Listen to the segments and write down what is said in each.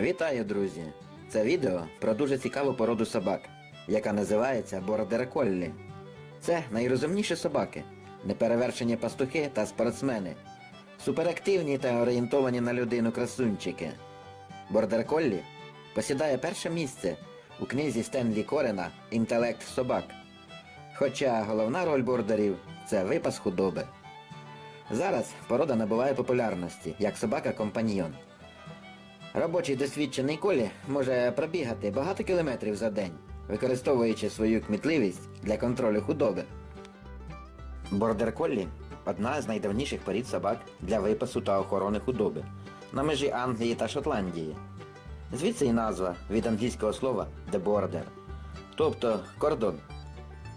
Вітаю, друзі! Це відео про дуже цікаву породу собак, яка називається Бордер Коллі. Це найрозумніші собаки, неперевершені пастухи та спортсмени, суперактивні та орієнтовані на людину красунчики. Бордер Коллі посідає перше місце у книзі Стенлі Корена Інтелект собак. Хоча головна роль бордерів це випас худоби. Зараз порода набуває популярності як собака-компаньйон. Робочий досвідчений колі може пробігати багато кілометрів за день, використовуючи свою кмітливість для контролю худоби. Бордер коллі одна з найдавніших порід собак для випасу та охорони худоби на межі Англії та Шотландії. Звідси і назва від англійського слова «the border», тобто кордон.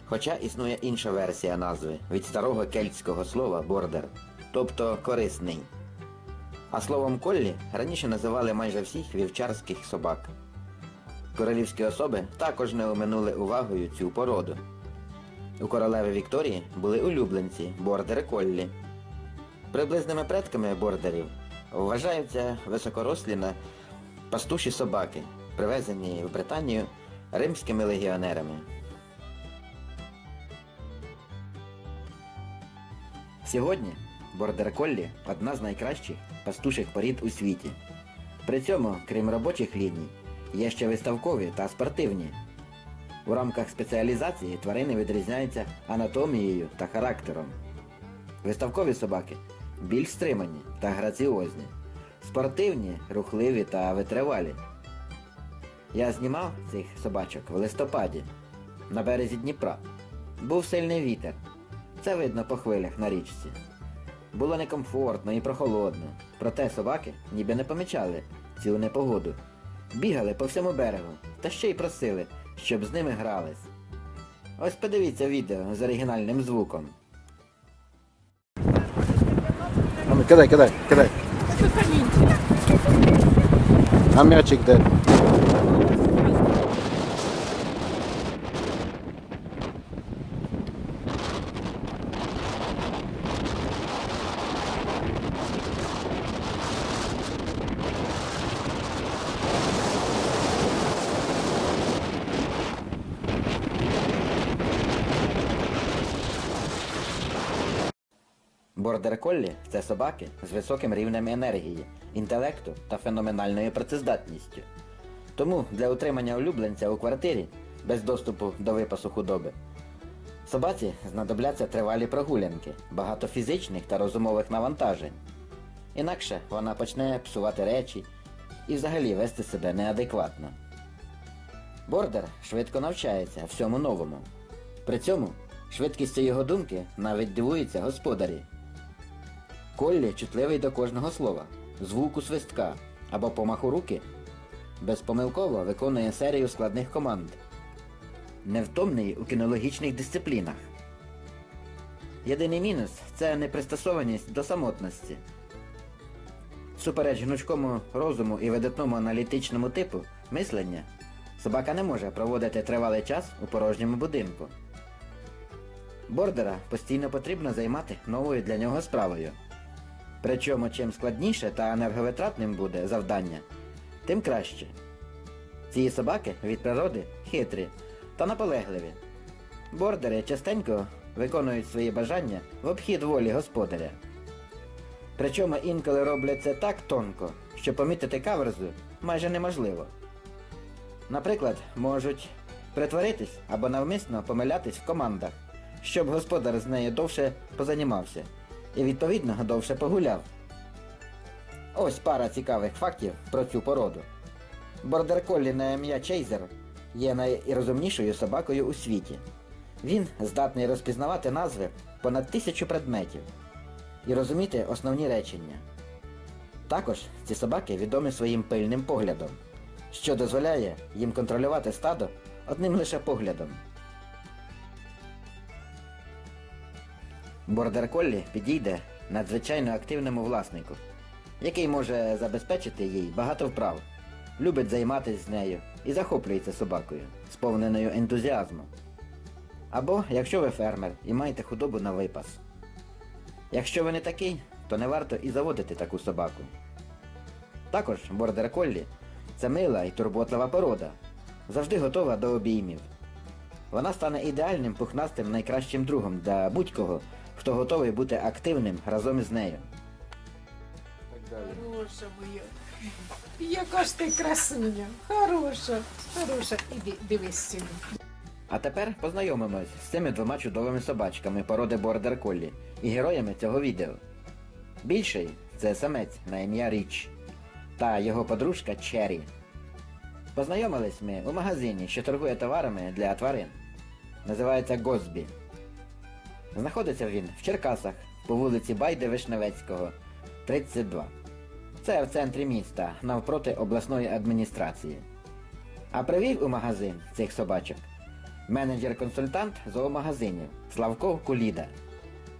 Хоча існує інша версія назви від старого кельтського слова бордер, тобто корисний. А словом коллі раніше називали майже всіх вівчарських собак. Королівські особи також не оминули увагою цю породу. У королеви Вікторії були улюбленці бордери коллі. Приблизними предками бордерів вважаються високорослі на пастуші собаки, привезені в Британію римськими легіонерами. Сьогодні бордер коллі одна з найкращих пастуших порід у світі. При цьому, крім робочих ліній, є ще виставкові та спортивні. У рамках спеціалізації тварини відрізняються анатомією та характером. Виставкові собаки більш стримані та граціозні, спортивні, рухливі та витривалі. Я знімав цих собачок в листопаді на березі Дніпра. Був сильний вітер. Це видно по хвилях на річці. Було некомфортно і прохолодно, проте собаки ніби не помічали цю непогоду. Бігали по всьому берегу та ще й просили, щоб з ними грались. Ось подивіться відео з оригінальним звуком. А ну кидай, кидай, кидай. А м'ячик де? Бордер коллі це собаки з високим рівнем енергії, інтелекту та феноменальною працездатністю. Тому для утримання улюбленця у квартирі без доступу до випасу худоби собаці знадобляться тривалі прогулянки, багато фізичних та розумових навантажень. Інакше вона почне псувати речі і взагалі вести себе неадекватно. Бордер швидко навчається всьому новому. При цьому швидкістю його думки навіть дивуються господарі. Коллі чутливий до кожного слова, звуку свистка або помаху руки. Безпомилково виконує серію складних команд. Невтомний у кінологічних дисциплінах. Єдиний мінус це непристосованість до самотності. Всупереч гнучкому розуму і видатному аналітичному типу мислення, собака не може проводити тривалий час у порожньому будинку. Бордера постійно потрібно займати новою для нього справою. Причому чим складніше та енерговитратним буде завдання, тим краще. Ці собаки від природи хитрі та наполегливі. Бордери частенько виконують свої бажання в обхід волі господаря. Причому інколи роблять це так тонко, що помітити каверзу майже неможливо. Наприклад, можуть притворитись або навмисно помилятись в командах, щоб господар з нею довше позанімався і відповідно довше погуляв. Ось пара цікавих фактів про цю породу. Бордер Коллі на ім'я Чейзер є найрозумнішою собакою у світі. Він здатний розпізнавати назви понад тисячу предметів і розуміти основні речення. Також ці собаки відомі своїм пильним поглядом, що дозволяє їм контролювати стадо одним лише поглядом. Бордер Коллі підійде надзвичайно активному власнику, який може забезпечити їй багато вправ, любить займатися з нею і захоплюється собакою, сповненою ентузіазму. Або якщо ви фермер і маєте худобу на випас. Якщо ви не такий, то не варто і заводити таку собаку. Також бордер коллі Це мила і турботлива порода, завжди готова до обіймів. Вона стане ідеальним пухнастим найкращим другом для будь-кого, хто готовий бути активним разом із нею. Хороша моя. Яка ж ти красуня. Хороша, хороша. Іди, дивись сюди. А тепер познайомимось з цими двома чудовими собачками породи Бордер Коллі і героями цього відео. Більший це самець на ім'я Річ та його подружка Черрі. Познайомились ми у магазині, що торгує товарами для тварин. Називається Гозбі. Знаходиться він в Черкасах по вулиці Байде Вишневецького, 32. Це в центрі міста, навпроти обласної адміністрації. А привів у магазин цих собачок менеджер-консультант зоомагазинів Славко Куліда.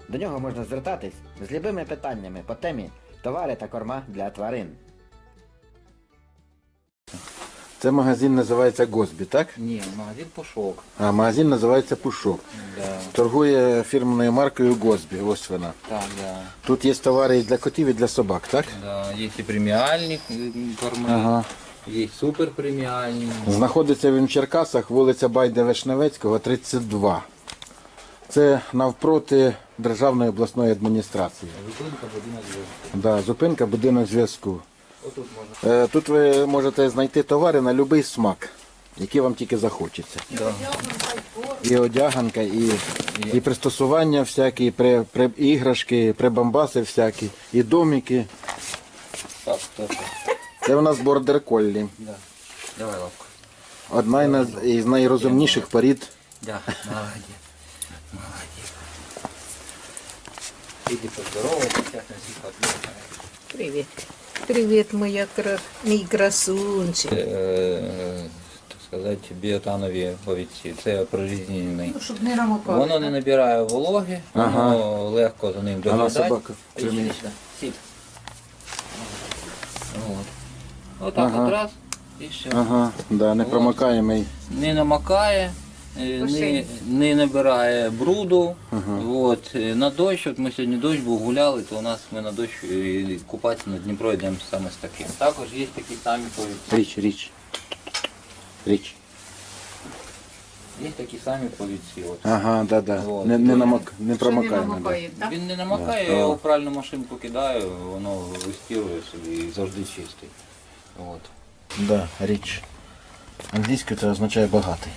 До нього можна звертатись з любими питаннями по темі товари та корма для тварин. Це магазин називається Госбі, так? Ні, магазин пошок. А магазин називається Пушок. Да. Торгує фірмною маркою Госбі. Ось вона. Так, да. Тут є товари і для котів, і для собак, так? Да. Є і преміальні м, корми, Ага. є супер преміальні. Знаходиться він в Черкасах, вулиця Байде Вишневецького, 32. Це навпроти Державної обласної адміністрації. Зупинка будинок зв'язку. Да, зупинка будинок зв'язку. Отут можна. Е, Тут ви можете знайти товари на будь-який смак, який вам тільки захочеться. Да. І одяганка, і, і пристосування всякі, при, при, і іграшки, прибамбаси всякі, і домики. Так, так, так. Це у нас бордер коллі. Да. Давай лапку. Одна із- із найрозумніших порід. Да. Молодець. Молодець. Іди поздоровайся, всіх. Привіт. Привіт, моя кра... мій красунчик. Е, Так сказати, біотанові овіці. Це прорізнений. Ну, щоб не намокало. Воно не набирає вологи, Ага. воно легко за ним Ага, доглядати. собака. Іди сюди, Сідь. От. Отак Ага. от раз і все. Ага, да. Не намокає, е, не, Пошень. Не набирає бруду. От. е, На дощ, от ми сьогодні дощ був гуляли, то у нас ми на дощ е, купатися на Дніпро йдемо саме з таким. Також є такі самі повідці. Річ, річ. Річ. Є такі самі повідці. От. Ага, да, да. Вот. Не, не, намок, не Що не. Да. Він не намокає, я його в пральну машинку кидаю, воно вистірує собі і завжди чистий. От. Да, річ. Англійською це означає багатий.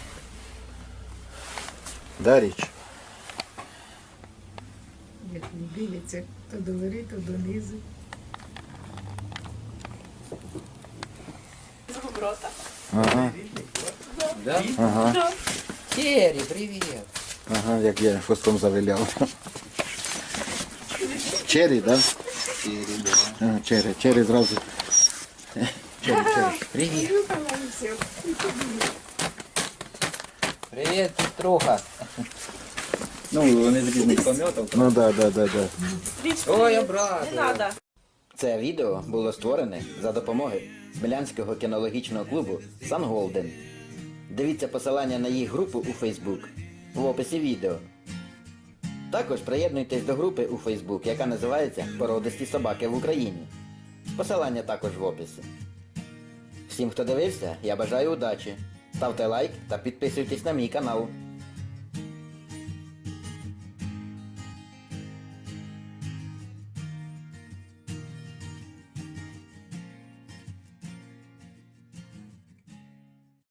Да, річ. Як не дивиться, то до гори, то донизу. Ага, Да? ага, Терри, привіт! ага, як я хвостом завиляв. Черрі, да? Терри, да. Ага, черрі, черрі зразу. Черрі, черрі. Привіт! Привіт, Петруха! Ну, вони з різних пам'яток. Ну да, да, да, да. Ой, я брат! Це відео було створене за допомоги Смілянського кінологічного клубу Сан Голден. Дивіться посилання на їх групу у Facebook в описі відео. Також приєднуйтесь до групи у Facebook, яка називається Породисті собаки в Україні. Посилання також в описі. Всім, хто дивився, я бажаю удачі. Ставте лайк та підписуйтесь на мій канал.